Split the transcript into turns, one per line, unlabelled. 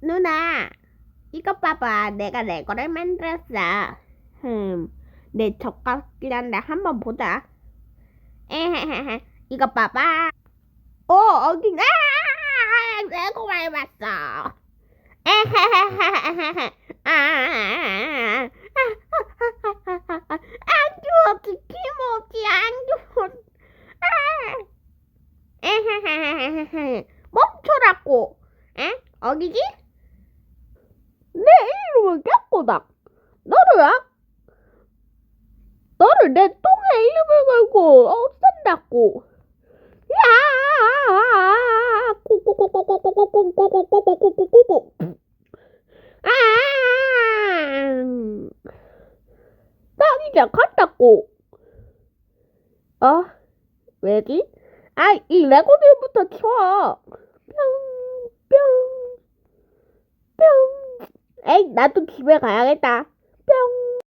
누나, 이것 봐봐. 내가 레고를 만들었어. 흠, 내 젓가락이긴 한데 한번 보자. 에헤헤헤, 이것 봐봐. 어, 어디, 아, 레고 밟았어. 에헤헤헤헤헤, 아, 아, 아, 안 주워, 김오지, 안 주워. 아, 에헤헤헤헤, 멈춰라고. 에? 어기지? 내 이름은 깨꼬다. 너를야? 너를 내 똥에 이름을 걸고 없앤다고. 야! 꼬꼬꼬꼬꼬꼬꼬꼬꼬꼬꼬꼬꼬꼬꼬. 아! 나 이제 간다고. 어? 왜지? 아, 이 레고들부터 뿅, 뿅. 에이, 나도 집에 가야겠다. 뿅.